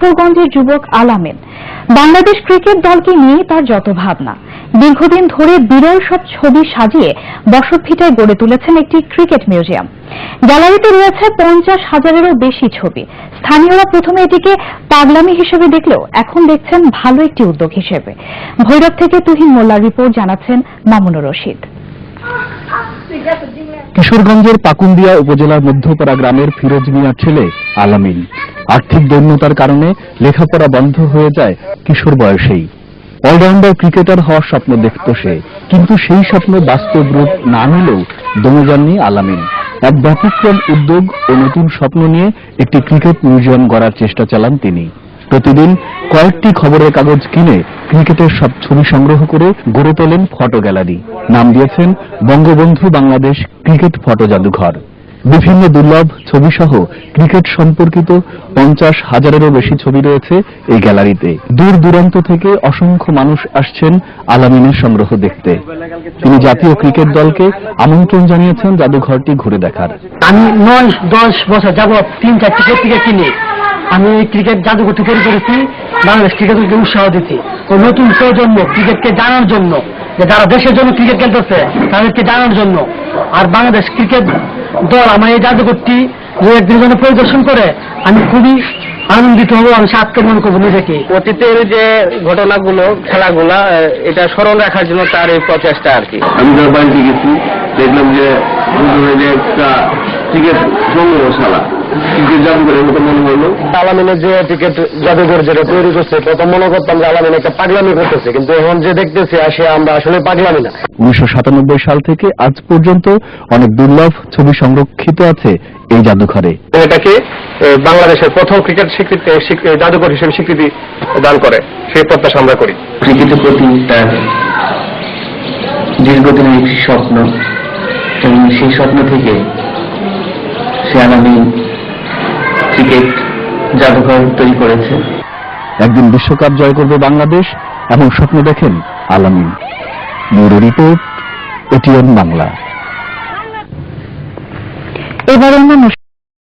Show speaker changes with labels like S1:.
S1: কিশোরগঞ্জের যুবক আলামেন বাংলাদেশ ক্রিকেট দলকে নিয়ে তার যত ভাবনা। দীর্ঘদিন ধরে বিরল সব ছবি সাজিয়ে বসতভিটায় গড়ে তুলেছেন একটি ক্রিকেট মিউজিয়াম। গ্যালারিতে রয়েছে পঞ্চাশ হাজারেরও বেশি ছবি। স্থানীয়রা প্রথমে এটিকে পাগলামি হিসেবে দেখলেও এখন দেখছেন ভালো একটি উদ্যোগ হিসেবে। ভৈরব থেকে তুহিন মোল্লার রিপোর্ট জানাচ্ছেন মামুনুর রশিদ।
S2: কিশোরগঞ্জের পাকুন্দিয়া উপজেলার মধ্যপাড়া গ্রামের ফিরোজ মিয়ার ছেলে আলামিন। আর্থিক দৈন্যতার কারণে লেখাপড়া বন্ধ হয়ে যায় কিশোর বয়সেই। অলরাউন্ডার ক্রিকেটার হওয়ার স্বপ্ন দেখত সে, কিন্তু সেই স্বপ্ন বাস্তব রূপ না নিলেও দমে আলামিন। এক ব্যতিক্রম উদ্যোগ ও নতুন স্বপ্ন নিয়ে একটি ক্রিকেট মিউজিয়াম গড়ার চেষ্টা চালান তিনি। প্রতিদিন কয়েকটি খবরের কাগজ কিনে ক্রিকেটের সব ছবি সংগ্রহ করে গড়ে তোলেন ফটো গ্যালারি। নাম দিয়েছেন বঙ্গবন্ধু বাংলাদেশ ক্রিকেট ফটো জাদুঘর। বিভিন্ন দুর্লভ ছবি সহ ক্রিকেট সম্পর্কিত পঞ্চাশ হাজারেরও বেশি ছবি রয়েছে এই গ্যালারিতে। দূর দূরান্ত থেকে অসংখ্য মানুষ আসছেন আলামিনের সংগ্রহ দেখতে। তিনি জাতীয় ক্রিকেট দলকে আমন্ত্রণ জানিয়েছেন জাদুঘরটি ঘুরে দেখার।
S3: আমি নয়, দশ বছর যাবৎ তিন চারটি পত্রিকা কিনি। আমি ক্রিকেট জাদুঘরটি তৈরি করেছি, বাংলাদেশ ক্রিকেটকে উৎসাহ দিচ্ছি ও নতুন প্রজন্ম ক্রিকেটকে জানার জন্য, যে যারা দেশের জন্য ক্রিকেট খেলতেছে, তাদেরকে জানার জন্য। আর বাংলাদেশ ক্রিকেট দল আমার এই জাদুঘরটি দু একদিন যেন পরিদর্শন করে আমি খুবই আনন্দিত হব আমি সাতকে মনে করব নিজেকে।
S4: অতীতের যে ঘটনাগুলো খেলাগুলা এটা স্মরণ রাখার জন্য তার এই প্রচেষ্টা আর কি।
S5: আমি গেছি দেখলাম যে যে একটা ক্রিকেট সংগ্রহশালা ক্রিকেট জাদুঘরের মতো মনে হলো।
S4: আলামিনের যে টিকিট জাদুঘর যেটা তৈরি করছে প্রথম মনে করতাম যে আলামিন একটা পাগলামি করতেছে কিন্তু এখন যে দেখতেছি আসে আমরা আসলে পাগলামি না।
S2: উনিশশো সাল থেকে আজ পর্যন্ত অনেক দুর্লভ ছবি সংরক্ষিত আছে এই জাদুঘরে।
S4: এটাকে বাংলাদেশের প্রথম ক্রিকেট স্বীকৃতি জাদুঘর হিসেবে স্বীকৃতি দান করে সেই প্রত্যাশা আমরা করি।
S6: ক্রিকেটের প্রতি তার দীর্ঘদিনের একটি স্বপ্ন এবং সেই স্বপ্ন থেকে সে আগামী ক্রিকেট জাদুঘর তৈরি করেছে।
S2: একদিন বিশ্বকাপ জয় করবে বাংলাদেশ এমন স্বপ্ন দেখেন Alamin. Bureau report ATN Bangla.
S1: এবার অন্যান্য